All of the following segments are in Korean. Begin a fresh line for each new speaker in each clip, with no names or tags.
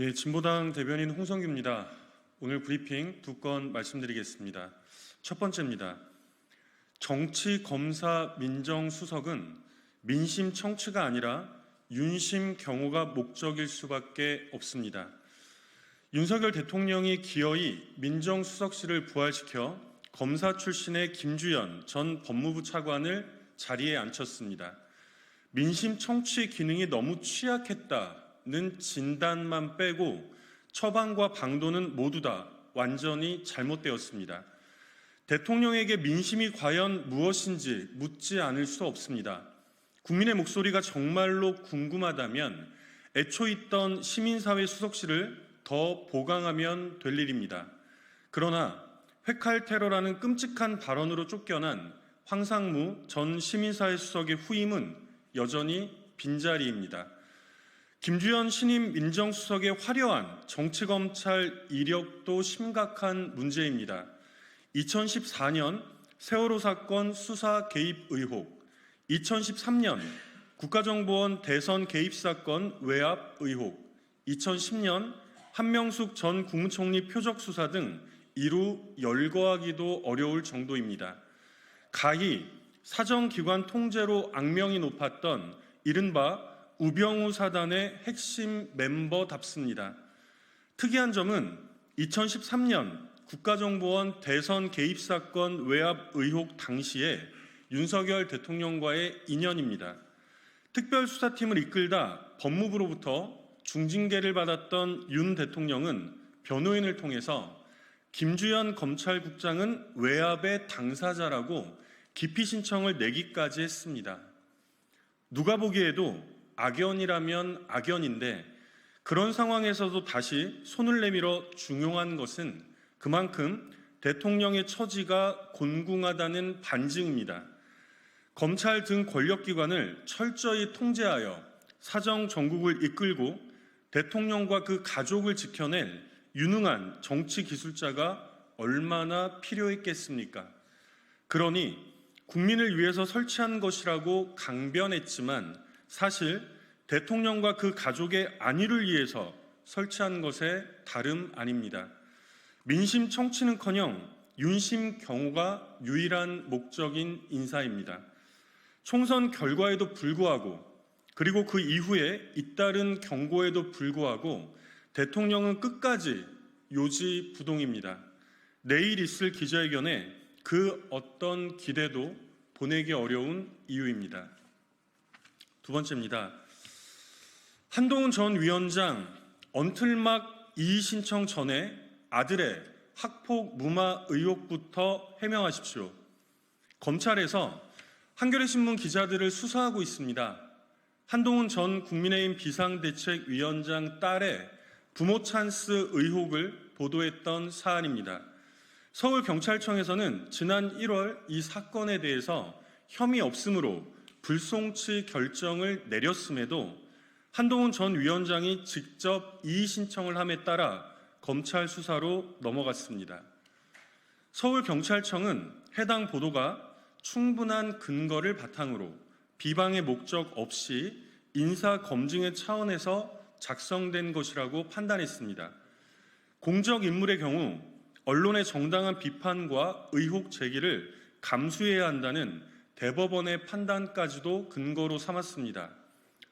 예, 진보당 대변인 홍성규입니다. 오늘 브리핑 두 건 말씀드리겠습니다. 첫 번째입니다. 정치 검사 민정수석은 민심 청취가 아니라 윤심 경호가 목적일 수밖에 없습니다. 윤석열 대통령이 기어이 민정수석실을 부활시켜 검사 출신의 김주연 전 법무부 차관을 자리에 앉혔습니다. 민심 청취 기능이 너무 취약했다 는 진단만 빼고 처방과 방도는 모두 다 완전히 잘못되었습니다. 대통령에게 민심이 과연 무엇인지 묻지 않을 수 없습니다. 국민의 목소리가 정말로 궁금하다면 애초 있던 시민사회 수석실을 더 보강하면 될 일입니다. 그러나 회칼 테러라는 끔찍한 발언으로 쫓겨난 황상무 전 시민사회 수석의 후임은 여전히 빈자리입니다. 김주현 신임 민정수석의 화려한 정치검찰 이력도 심각한 문제입니다. 2014년 세월호 사건 수사 개입 의혹, 2013년 국가정보원 대선 개입 사건 외압 의혹, 2010년 한명숙 전 국무총리 표적 수사 등 이루 열거하기도 어려울 정도입니다. 가히 사정기관 통제로 악명이 높았던 이른바 우병우 사단의 핵심 멤버답습니다. 특이한 점은 2013년 국가정보원 대선 개입 사건 외압 의혹 당시에 윤석열 대통령과의 인연입니다. 특별수사팀을 이끌다 법무부로부터 중징계를 받았던 윤 대통령은 변호인을 통해서 김주현 검찰국장은 외압의 당사자라고 기피 신청을 내기까지 했습니다. 누가 보기에도 악연이라면 악연인데 그런 상황에서도 다시 손을 내밀어 중용한 것은 그만큼 대통령의 처지가 곤궁하다는 반증입니다. 검찰 등 권력기관을 철저히 통제하여 사정 정국을 이끌고 대통령과 그 가족을 지켜낼 유능한 정치 기술자가 얼마나 필요했겠습니까? 그러니 국민을 위해서 설치한 것이라고 강변했지만 사실 대통령과 그 가족의 안위를 위해서 설치한 것에 다름 아닙니다. 민심 청취는커녕 윤심 경호가 유일한 목적인 인사입니다. 총선 결과에도 불구하고 그리고 그 이후에 잇따른 경고에도 불구하고 대통령은 끝까지 요지부동입니다. 내일 있을 기자회견에 그 어떤 기대도 보내기 어려운 이유입니다. 두 번째입니다. 한동훈 전 위원장 언틀막 이의 신청 전에 아들의 학폭 무마 의혹부터 해명하십시오. 검찰에서 한겨레 신문 기자들을 수사하고 있습니다. 한동훈 전 국민의힘 비상대책위원장 딸의 부모 찬스 의혹을 보도했던 사안입니다. 서울경찰청에서는 지난 1월 이 사건에 대해서 혐의 없음으로 불송치 결정을 내렸음에도 한동훈 전 위원장이 직접 이의 신청을 함에 따라 검찰 수사로 넘어갔습니다. 서울경찰청은 해당 보도가 충분한 근거를 바탕으로 비방의 목적 없이 인사 검증의 차원에서 작성된 것이라고 판단했습니다. 공적 인물의 경우 언론의 정당한 비판과 의혹 제기를 감수해야 한다는 대법원의 판단까지도 근거로 삼았습니다.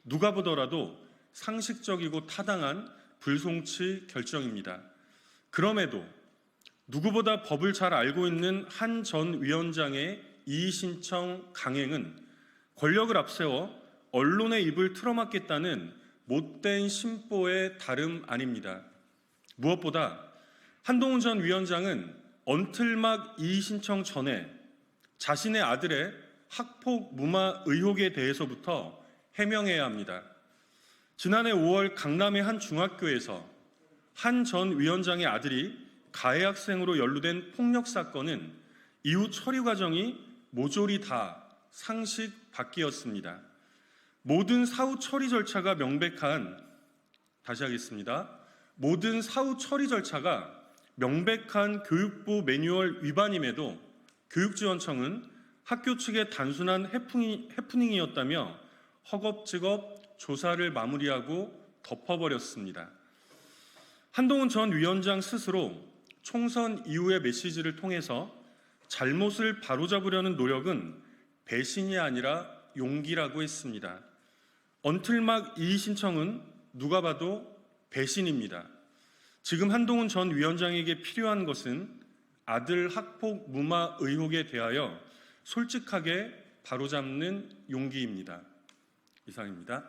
누가 보더라도 상식적이고 타당한 불송치 결정입니다. 그럼에도 누구보다 법을 잘 알고 있는 한 전 위원장의 이의 신청 강행은 권력을 앞세워 언론의 입을 틀어막겠다는 못된 심보의 다름 아닙니다. 무엇보다 한동훈 전 위원장은 언틀막 이의 신청 전에 자신의 아들의 학폭 무마 의혹에 대해서부터 해명해야 합니다. 지난해 5월 강남의 한 중학교에서 한 전 위원장의 아들이 가해 학생으로 연루된 폭력 사건은 이후 처리 과정이 모조리 다 상식 밖이었습니다. 모든 사후 처리 절차가 명백한 다시 하겠습니다. 모든 사후 처리 절차가 명백한 교육부 매뉴얼 위반임에도 교육지원청은 학교 측의 단순한 해프닝, 해프닝이었다며 허겁지겁 조사를 마무리하고 덮어버렸습니다. 한동훈 전 위원장 스스로 총선 이후의 메시지를 통해서 잘못을 바로잡으려는 노력은 배신이 아니라 용기라고 했습니다. 언틀막 이의 신청은 누가 봐도 배신입니다. 지금 한동훈 전 위원장에게 필요한 것은 아들 학폭 무마 의혹에 대하여 솔직하게 바로잡는 용기입니다. 이상입니다.